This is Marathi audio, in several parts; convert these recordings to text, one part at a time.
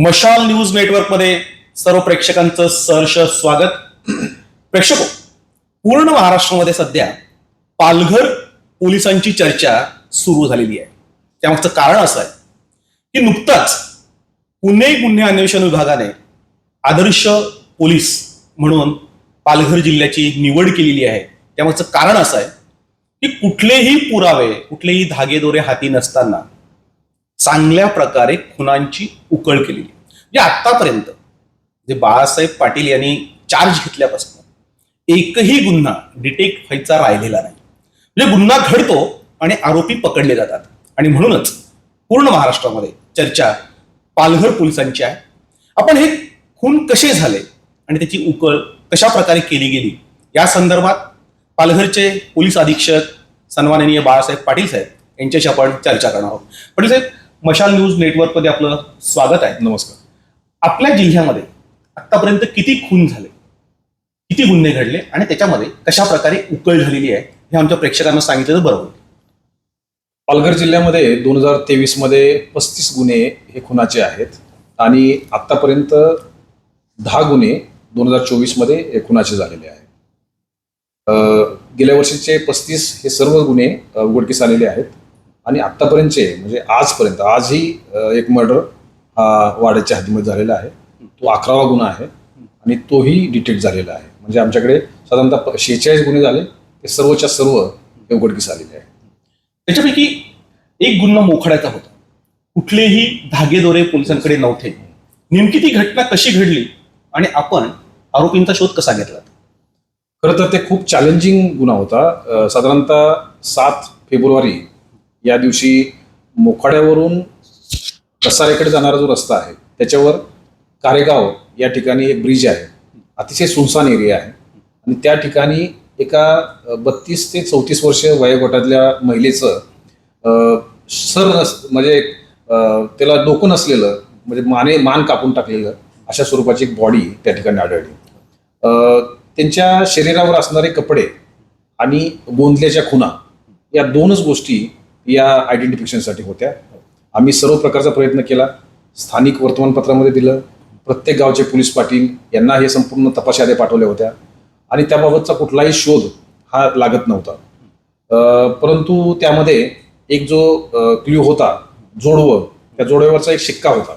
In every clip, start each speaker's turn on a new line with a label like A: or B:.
A: मशाल न्यूज नेटवर्कमध्ये सर्व प्रेक्षकांचं सहर्ष स्वागत. प्रेक्षको पूर्ण महाराष्ट्रामध्ये सध्या पालघर पोलिसांची चर्चा सुरू झालेली आहे. त्यामागचं कारण असं आहे की नुकताच पुणे गुन्हे अन्वेषण विभागाने आदर्श पोलीस म्हणून पालघर जिल्ह्याची निवड केलेली आहे. त्यामागचं कारण असं आहे की कुठलेही पुरावे कुठलेही धागेदोरे हाती नसताना चांगल्या प्रकारे खुनांची उकळ केलेली म्हणजे आतापर्यंत जे बाळासाहेब पाटील यांनी चार्ज घेतल्यापासून एकही गुन्हा डिटेक्ट व्हायचा राहिलेला नाही. म्हणजे गुन्हा घडतो आणि आरोपी पकडले जातात. आणि म्हणूनच पूर्ण महाराष्ट्रामध्ये चर्चा पालघर पोलिसांची आहे. आपण हे खून कसे झाले आणि त्याची उकळ कशा प्रकारे केली गेली या संदर्भात पालघरचे पोलीस अधीक्षक सन्माननीय बाळासाहेब पाटील साहेब यांच्याशी आपण चर्चा करणार आहोत. पाटील साहेब मशाल न्यूज नेटवर्कमध्ये आपलं स्वागत आहे.
B: नमस्कार.
A: आपल्या जिल्ह्यामध्ये आतापर्यंत किती खून झाले? किती गुन्हे घडले? आणि त्याच्यामध्ये कशा प्रकारे उकळ झालेली आहे? हे आमच्या प्रेक्षकांना सांगितलं तर बरं होईल.
B: पालघर जिल्ह्यामध्ये दोन हजार तेवीसमध्ये पस्तीस गुन्हे हे खुनाचे आहेत. आणि आतापर्यंत दहा गुन्हे दोन हजार चोवीसमध्ये हे खुनाचे झालेले आहेत. गेल्या वर्षीचे पस्तीस हे सर्व गुन्हे उघडकीस आलेले आहेत. आणि आतापर्यंतचे म्हणजे आजपर्यंत आजही एक मर्डर हा वाड्याच्या हद्दीमध्ये झालेला आहे. तो अकरावा गुन्हा आहे आणि तोही डिटेक्ट झालेला आहे. म्हणजे आमच्याकडे साधारणतः शेहेचाळीस गुन्हे झाले ते सर्वच्या सर्व हे उघडकीस आलेले आहे
A: त्याच्यापैकी एक गुन्हा मोखड्याचा होता. कुठलेही धागेदोरे पोलिसांकडे नव्हते. नेमकी ती घटना कशी घडली आणि आपण आरोपींचा शोध कसा घेतला
B: खरं तर ते खूप चॅलेंजिंग गुन्हा होता. साधारणतः सात फेब्रुवारी या दिवशी मोखाड्यावरून कसाऱ्याकडे जाणारा जो रस्ता आहे त्याच्यावर कारेगाव या ठिकाणी एक ब्रिज आहे. अतिशय सुनसान एरिया आहे. आणि त्या ठिकाणी एका बत्तीस ते चौतीस वर्ष वयोगटातल्या महिलेचं सर नस म्हणजे त्याला डोकं नसलेलं म्हणजे माने मान कापून टाकलेलं अशा स्वरूपाची एक बॉडी त्या ठिकाणी आढळली. त्यांच्या शरीरावर असणारे कपडे आणि गोंधल्याच्या खुणा या दोनच गोष्टी या आयडेंटिफिकेशनसाठी होत्या. आम्ही सर्व प्रकारचा प्रयत्न केला. स्थानिक वर्तमानपत्रामध्ये दिलं. प्रत्येक गावचे पोलीस पाटील यांना हे संपूर्ण तपासयाद्या पाठवल्या होत्या. आणि त्याबाबतचा कुठलाही शोध हा लागत नव्हता. परंतु त्यामध्ये एक जो क्ल्यू होता जोडवं त्या जोडव्यावरचा एक शिक्का होता.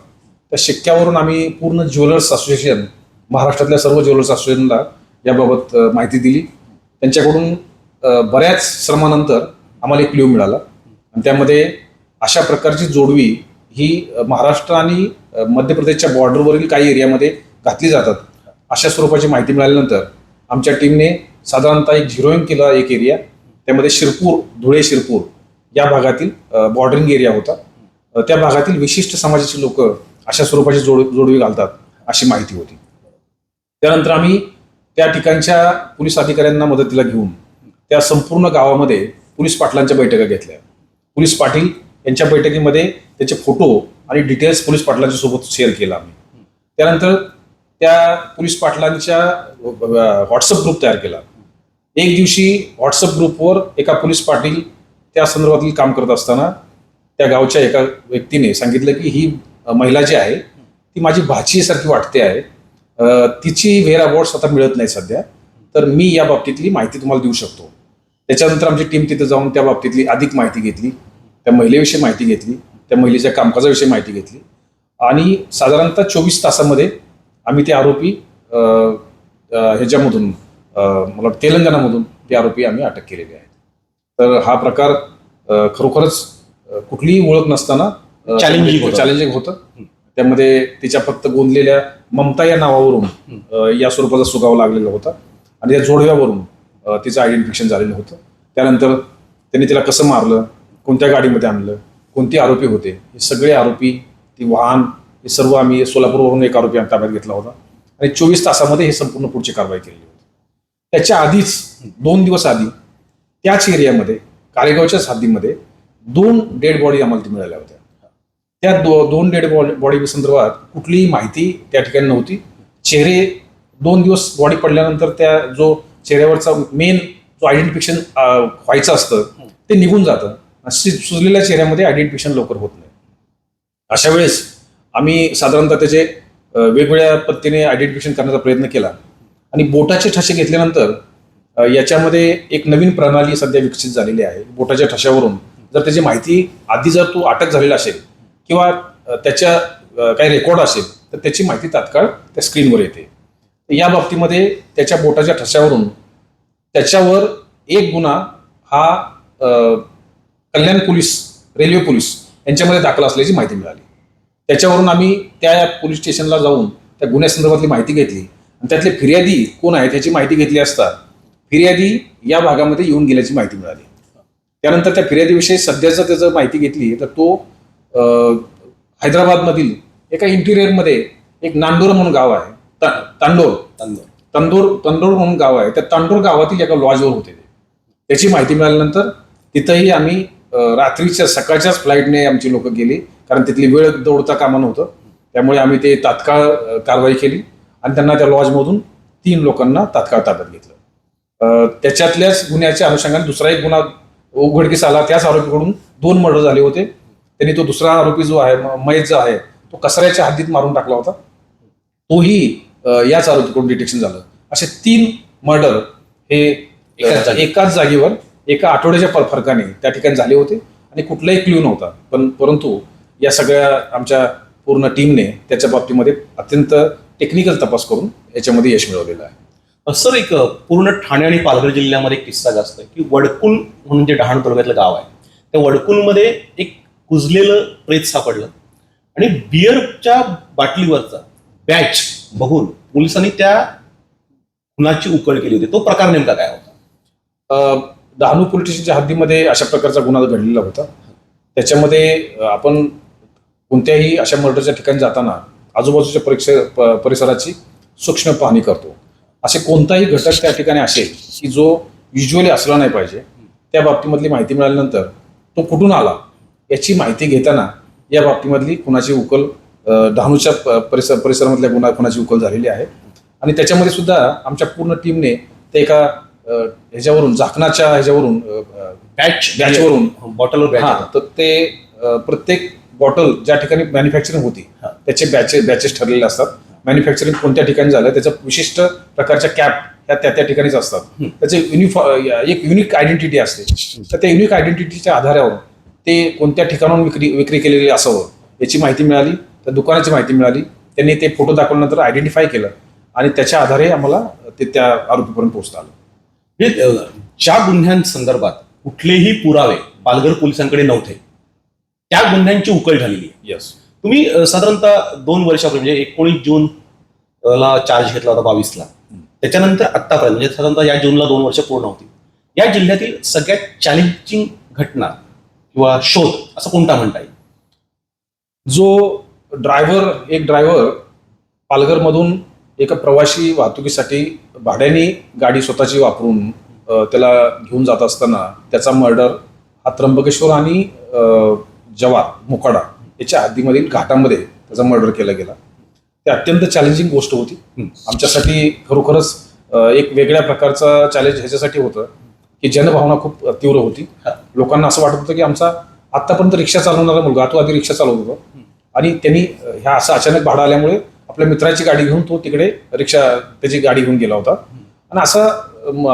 B: त्या शिक्क्यावरून आम्ही पूर्ण ज्वेलर्स असोसिएशन महाराष्ट्रातल्या सर्व ज्वेलर्स असोसिएशनला याबाबत माहिती दिली. त्यांच्याकडून बऱ्याच श्रमानंतर आम्हाला एक क्ल्यू मिळाला. त्यामध्ये अशा प्रकारची जोडवी ही महाराष्ट्र आणि मध्य प्रदेशच्या बॉर्डरवरील काही एरियामध्ये घातली जातात. अशा स्वरूपाची माहिती मिळाल्यानंतर आमच्या टीमने साधारणतः एक झिरोईन केला एक एरिया. त्यामध्ये शिरपूर धुळे शिरपूर या भागातील बॉर्डरिंग एरिया होता. त्या भागातील विशिष्ट समाजाची लोक अशा स्वरूपाची जोड जोडवी घालतात अशी माहिती होती. त्यानंतर आम्ही त्या ठिकाणच्या पोलीस अधिकाऱ्यांना मदतीला घेऊन त्या संपूर्ण गावामध्ये पोलीस पाटलांच्या बैठका घेतल्या. पोलीस पाटील यांच्या बैठकीमध्ये त्याचे फोटो आणि डिटेल्स पोलीस पाटलांच्या सोबत शेअर केला आम्ही. त्यानंतर त्या पोलीस पाटलांच्या व्हॉट्सअप ग्रुप तयार केला. एक दिवशी व्हॉट्सअप ग्रुपवर एका पोलीस पाटील त्या संदर्भातील काम करत असताना त्या गावच्या एका व्यक्तीने सांगितलं की ही महिला जी आहे ती माझी भाचीसारखी वाटते आहे. तिची व्हेअर अवॉर्ड्स आता मिळत नाही सध्या. तर मी या बाबतीतली माहिती तुम्हाला देऊ शकतो. त्याच्यानंतर आमची टीम तिथे जाऊन त्या बाबतीतली अधिक माहिती घेतली त्या महिलेविषयी माहिती घेतली त्या महिलेच्या कामकाजाविषयी माहिती घेतली. आणि साधारणतः चोवीस तासामध्ये आम्ही ते आरोपी ह्याच्यामधून मला तेलंगणामधून ते आरोपी आम्ही अटक केलेले आहेत तर हा प्रकार खरोखरच कुठलीही ओळख नसताना
A: होतं.
B: चॅलेंजिंग होतं. त्यामध्ये तिच्या फक्त गोंदलेल्या ममता या नावावरून या स्वरूपाचा सुगाव लागलेला होता. आणि त्या जोडव्यावरून तिचं आयडेंटिफिकेशन झालेलं होतं. त्यानंतर त्यांनी तिला कसं मारलं कोणत्या गाडीमध्ये आणलं कोणते आरोपी होते हे सगळे आरोपी ती वाहन हे सर्व आम्ही सोलापूरवरून एक आरोपी आम्ही ताब्यात घेतला होता. आणि चोवीस तासामध्ये हे संपूर्ण पुढची कारवाई केलेली होती. त्याच्या आधीच दोन दिवस आधी त्याच एरियामध्ये कारेगावच्याच हद्दीमध्ये दोन डेड बॉडी आम्हाला ती मिळाल्या होत्या. त्या दो दोन डेड बॉडी बॉडी संदर्भात कुठलीही माहिती त्या ठिकाणी नव्हती. चेहरे दोन दिवस बॉडी पडल्यानंतर त्या जो चेहऱ्यावरचा मेन जो आयडेंटिफिकेशन व्हायचं असतं ते निघून जातं. सुजलेल्या चेहऱ्यामध्ये आयडेंटिफिकेशन लवकर होत नाही. अशा वेळेस आम्ही साधारणतः त्याचे वेगवेगळ्या पद्धतीने आयडेंटिफिकेशन करण्याचा प्रयत्न केला. आणि बोटाचे ठसे घेतल्यानंतर याच्यामध्ये एक नवीन प्रणाली सध्या विकसित झालेली आहे. बोटाच्या ठशावरून जर त्याची माहिती आधी जर तो अटक झालेला असेल किंवा त्याच्या काही रेकॉर्ड असेल तर त्याची माहिती तात्काळ त्या स्क्रीनवर येते. या बाबतीमध्ये त्याच्या बोटाच्या ठश्यावरून त्याच्यावर एक गुन्हा हा कल्याण पोलीस रेल्वे पोलीस यांच्यामध्ये दाखल असल्याची माहिती मिळाली. त्याच्यावरून आम्ही त्या पोलीस स्टेशनला जाऊन त्या गुन्ह्यासंदर्भातली माहिती घेतली. आणि त्यातले फिर्यादी कोण आहेत याची माहिती घेतली असता फिर्यादी या भागामध्ये येऊन गेल्याची माहिती मिळाली. त्यानंतर त्या फिर्यादीविषयी सध्याचं त्याचं माहिती घेतली तर तो हैदराबादमधील एका इंटिरियरमध्ये एक नांदोर म्हणून गाव आहे. तांडोर
A: तांदूळ
B: तंदूर. तंदूर म्हणून गाव आहे. त्या तंदूर गावातील एका लॉजवर होते ते. त्याची माहिती मिळाल्यानंतर तिथंही आम्ही रात्रीच्या सकाळच्याच फ्लाईटने आमची लोक गेली. कारण तिथली वेळ दौडता कामा नव्हतं. त्यामुळे आम्ही ते तात्काळ कारवाई केली. आणि त्यांना त्या लॉजमधून तीन लोकांना तात्काळ ताब्यात घेतलं. त्याच्यातल्याच गुन्ह्याच्या अनुषंगाने दुसरा एक गुन्हा उघडकीस आला. त्याच आरोपीकडून दोन मर्डर झाले होते. त्यांनी तो दुसरा आरोपी जो आहे म- महेश जो आहे तो कचऱ्याच्या हद्दीत मारून टाकला होता. तोही याच आरोपीकडून डिटेक्शन झालं? असे तीन मर्डर हे
A: एकाच जागी.
B: एकाच जागेवर एका आठवड्याच्या फरकाने त्या ठिकाणी झाले होते आणि कुठलाही क्ल्यू नव्हता. पण परंतु या सगळ्या आमच्या पूर्ण टीमने त्याच्या बाबतीमध्ये अत्यंत टेक्निकल तपास करून याच्यामध्ये यश मिळवलेलं आहे.
A: सर एक पूर्ण ठाणे आणि पालघर जिल्ह्यामध्ये एक किस्सा जास्त आहे की वडकुल म्हणून जे डहाणू तालुक्यातलं गाव आहे त्या वडकुलमध्ये एक कुजलेलं प्रेत सापडलं आणि बिअरच्या बाटलीवरचा बॅच बघून पोलिसांनी त्या खुनाची उकळ केली होती. तो प्रकार नेमका काय होता?
B: अ, डहाणू पोलीस स्टेशनच्या हद्दीमध्ये अशा प्रकारचा गुन्हा घडलेला होता. त्याच्यामध्ये आपण कोणत्याही अशा मर्डरच्या ठिकाणी जाताना आजूबाजूच्या परीक्षे प- परिसराची सूक्ष्म पाहणी करतो. असे कोणताही घटक त्या ठिकाणी असेल की जो युजली असला नाही पाहिजे त्या बाबतीमधली माहिती मिळाल्यानंतर तो कुठून आला याची माहिती घेताना या बाबतीमधली कुणाची उकल डहाणूच्या परिसर परिसरामधल्या गुन्हा खुनाची उकल झालेली आहे. आणि त्याच्यामध्ये सुद्धा आमच्या पूर्ण टीमने ते एका ह्याच्यावरून झाकणाच्या ह्याच्यावरून
A: बॅच
B: बॅचवरून
A: बॉटलवर बॅच
B: हा तर ते प्रत्येक बॉटल ज्या ठिकाणी मॅन्युफॅक्चरिंग होती. त्याचे बॅचेस बॅचेस ठरलेले असतात. मॅन्युफॅक्चरिंग कोणत्या ठिकाणी झालं त्याच्या विशिष्ट प्रकारच्या कॅप ह्या त्या त्या ठिकाणीच असतात. त्याचे युनिफॉ एक युनिक आयडेंटिटी असते. तर त्या युनिक आयडेंटिटीच्या आधारावर ते कोणत्या ठिकाणाहून विक्री विक्री केलेली असावं याची माहिती मिळाली. त्या दुकानाची माहिती मिळाली. त्यांनी ते फोटो दाखवल्यानंतर आयडेंटिफाय केलं आणि त्याच्या आधारे आम्हाला ते त्या आरोपीपर्यंत पोहोचता आलं.
A: म्हणजे ज्या गुन्ह्यांसंदर्भात कुठलेही पुरावे पालघर पोलिसांकडे नव्हते त्या गुन्ह्यांची उकल झालेली आहे.
B: येस
A: तुम्ही साधारणतः दोन वर्षापूर्वी म्हणजे एकोणीस जून ला चार्ज घेतला होता बावीसला. त्याच्यानंतर आत्तापर्यंत म्हणजे साधारणतः या जूनला दोन वर्ष पूर्ण होती या जिल्ह्यातील सगळ्यात चॅलेंजिंग घटना किंवा शोध असं कोणता म्हणता येईल?
B: जो ड्रायव्हर एक ड्रायव्हर पालघरमधून एका प्रवासी वाहतुकीसाठी भाड्याने गाडी स्वतःची वापरून त्याला घेऊन जात असताना त्याचा मर्डर हा त्र्यंबकेश्वर आणि जवार मोकाडा याच्या हद्दीमधील घाटामध्ये त्याचा मर्डर केला गेला ते अत्यंत चॅलेंजिंग गोष्ट होती. आमच्यासाठी खरोखरच एक वेगळ्या प्रकारचा चॅलेंज ह्याच्यासाठी होतं की जनभावना खूप तीव्र होती. लोकांना असं वाटत होतं की आमचा आतापर्यंत रिक्षा चालवणारा मुलगा तो आधी रिक्षा चालवत होता आणि त्यांनी ह्या असं अचानक भाडं आल्यामुळे आपल्या मित्राची गाडी घेऊन तो तिकडे रिक्षा त्याची गाडी घेऊन गेला होता. आणि असा म,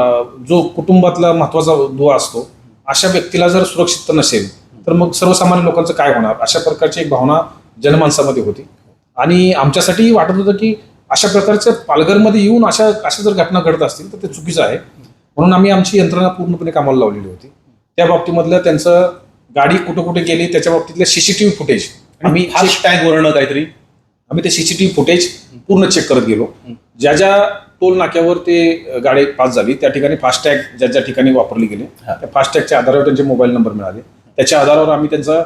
B: जो कुटुंबातला महत्त्वाचा दुवा असतो अशा व्यक्तीला जर सुरक्षित नसेल तर मग सर्वसामान्य लोकांचं काय होणार? अशा प्रकारची एक भावना जनमानसामध्ये होती. आणि आमच्यासाठी वाटत होतं की अशा प्रकारच्या पालघरमध्ये येऊन अशा अशा जर घटना घडत असतील तर ते चुकीचं आहे. म्हणून आम्ही आमची यंत्रणा पूर्णपणे कामाला लावलेली होती. त्या बाबतीमधलं त्यांचं गाडी कुठे कुठे गेली त्याच्या बाबतीतलं C C T V footage आम्ही
A: फास्ट टॅग वर्ण काहीतरी
B: आम्ही ते सीसीटीव्ही फुटेज पूर्ण चेक करत गेलो. ज्या ज्या टोल नाक्यावर ते गाडी पास झाली त्या ठिकाणी फास्टॅग ज्या ज्या ठिकाणी वापरले गेले. त्या फास्टॅगच्या आधारावर त्यांचे मोबाईल नंबर मिळाले. त्याच्या आधारावर आम्ही त्यांचा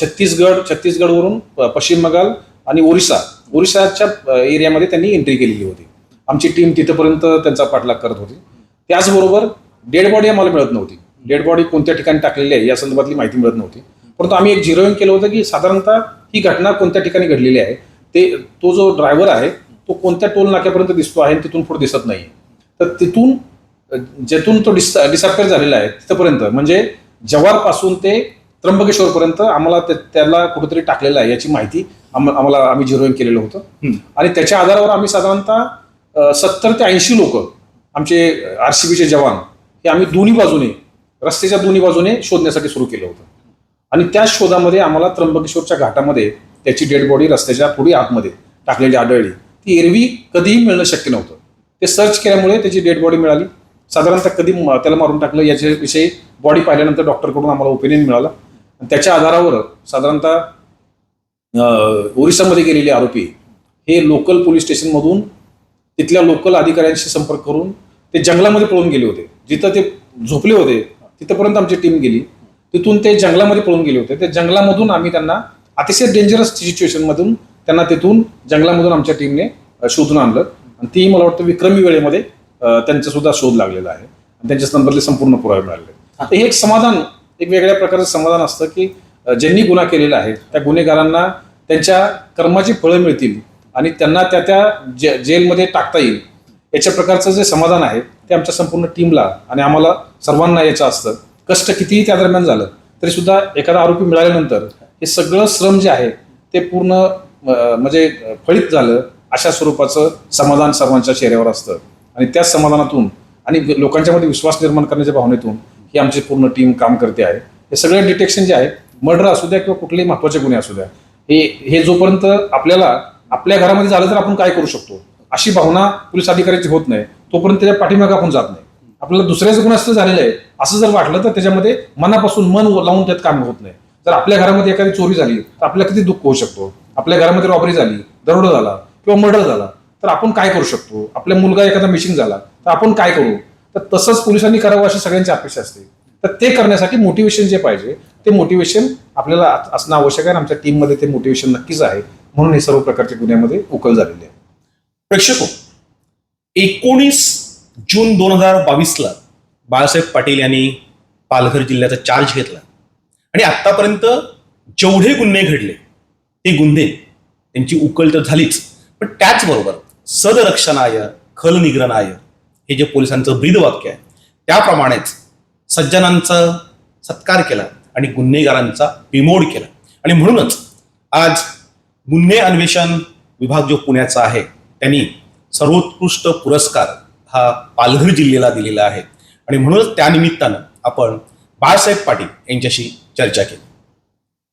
B: छत्तीसगड छत्तीसगडवरून पश्चिम बंगाल आणि ओरिसा ओरिसाच्या एरियामध्ये त्यांनी एंट्री केलेली होती. आमची टीम तिथपर्यंत त्यांचा पाठलाग करत होती. त्याचबरोबर डेड बॉडी आम्हाला मिळत नव्हती. डेड बॉडी कोणत्या ठिकाणी टाकलेली आहे या संदर्भातली माहिती मिळत नव्हती. परंतु आम्ही एक झिरोईंग केलं होतं की साधारणतः ही घटना कोणत्या ठिकाणी घडलेली आहे ते तो जो ड्रायव्हर आहे तो कोणत्या टोल नाक्यापर्यंत दिसतो आहे तिथून पुढे दिसत नाही. तर तिथून जेथून तो डिस डिसअपेअर झालेला आहे तिथपर्यंत. म्हणजे जव्हारपासून ते त्र्यंबकेश्वरपर्यंत आम्हाला त्याला कुठेतरी टाकलेलं आहे याची माहिती आम- आम्हाला आम्ही झिरोईन केलेलं होतं. आणि त्याच्या आधारावर आम्ही साधारणतः सत्तर ते ऐंशी लोक आमचे आरसीबीचे जवान हे आम्ही दोन्ही बाजूने रस्त्याच्या दोन्ही बाजूने शोधण्यासाठी सुरू केलं होतं. आणि त्या शोधामध्ये आम्हाला त्र्यंबकेश्वरच्या घाटामध्ये त्याची डेड बॉडी रस्त्याच्या पुढे आतमध्ये टाकलेली आढळली. ती एरवी कधीही मिळणं शक्य नव्हतं. ते सर्च केल्यामुळे त्याची डेड बॉडी मिळाली. साधारणतः कधी त्याला मारून टाकलं याच्याविषयी बॉडी पाहिल्यानंतर डॉक्टरकडून आम्हाला ओपिनियन मिळालं. आणि त्याच्या आधारावर साधारणतः ओरिसामध्ये गेलेले आरोपी हे लोकल पोलीस स्टेशनमधून तिथल्या लोकल अधिकाऱ्यांशी संपर्क करून ते जंगलामध्ये पळून गेले होते. जिथं ते झोपले होते तिथंपर्यंत आमची टीम गेली. तिथून ते जंगलामध्ये पळून गेले होते. त्या जंगलामधून आम्ही त्यांना अतिशय डेंजरस सिच्युएशनमधून त्यांना तिथून जंगलामधून आमच्या टीमने शोधून आणलं. आणि ती मला वाटतं विक्रमी वेळेमध्ये त्यांचा सुद्धा शोध लागलेला आहे. आणि त्यांच्या नंबरले संपूर्ण पुरावे मिळाले हे एक समाधान एक वेगळ्या प्रकारचं समाधान असतं की ज्यांनी गुन्हा केलेला आहे त्या गुन्हेगारांना त्यांच्या कर्माची फळं मिळतील आणि त्यांना त्या त्या जे जेलमध्ये टाकता येईल. याच्या प्रकारचं जे समाधान आहे ते आमच्या संपूर्ण टीमला आणि आम्हाला सर्वांना याचं असतं. कष्ट कितीही त्या दरम्यान झालं तरी सुद्धा एखादा आरोपी मिळाल्यानंतर हे सगळं श्रम जे आहे ते पूर्ण म्हणजे फळीत झालं अशा स्वरूपाचं समाधान सर्वांच्या चेहऱ्यावर असतं. आणि त्या समाधानातून आणि लोकांच्यामध्ये विश्वास निर्माण करण्याच्या भावनेतून ही आमची पूर्ण टीम काम करते आहे. हे सगळे डिटेक्शन जे आहे मर्डर असू द्या किंवा कुठलेही महत्त्वाचे गुन्हे असू द्या हे हे जोपर्यंत आपल्याला आपल्या घरामध्ये झालं तर आपण काय करू शकतो? अशी भावना पोलीस अधिकाऱ्याची होत नाही. तोपर्यंत त्याच्या पाठीमागे आपण जात नाही. आपल्याला दुसऱ्याचं गुण असं झालेलं आहे. असं जर वाटलं तर त्याच्यामध्ये मनापासून मन लावून त्यात काम होत नाही. जर आपल्या घरामध्ये एखादी चोरी झाली तर आपल्याला किती दुःख होऊ शकतो? आपल्या घरामध्ये रॉबरी झाली दरोडा झाला किंवा मर्डर झाला तर आपण काय करू शकतो? आपल्या मुलगा एखादा मिशिंग झाला तर आपण काय करू? तर तसंच पोलिसांनी करावं अशी सगळ्यांची अपेक्षा असते. तर ते करण्यासाठी मोटिवेशन जे पाहिजे ते मोटिवेशन आपल्याला असणं आवश्यक आहे आणि आमच्या टीममध्ये ते मोटिवेशन नक्कीच आहे. म्हणून हे सर्व प्रकारच्या गुन्ह्यामध्ये उकल झालेली आहे.
A: प्रेक्षको हो, एकोणीस जून दोन हजार बावीसला बाळासाहेब पाटील यांनी पालघर जिल्ह्याचा चार्ज घेतला. आणि आत्तापर्यंत जेवढे गुन्हे घडले ते गुन्हे त्यांची उकल तर झालीच. पण त्याचबरोबर सदरक्षणाय खलनिग्रणाय हे जे पोलिसांचं ब्रीदवाक्य आहे त्याप्रमाणेच सज्जनांचा सत्कार केला आणि गुन्हेगारांचा बिमोड केला. आणि म्हणूनच आज गुन्हे अन्वेषण विभाग जो पुण्याचा आहे त्यांनी सर्वोत्कृष्ट पुरस्कार हा पालघर जिल्ह्याला दिलेला आहे. आणि म्हणूनच त्यानिमित्तानं आपण बाळासाहेब पाटील यांच्याशी चर्चा केली.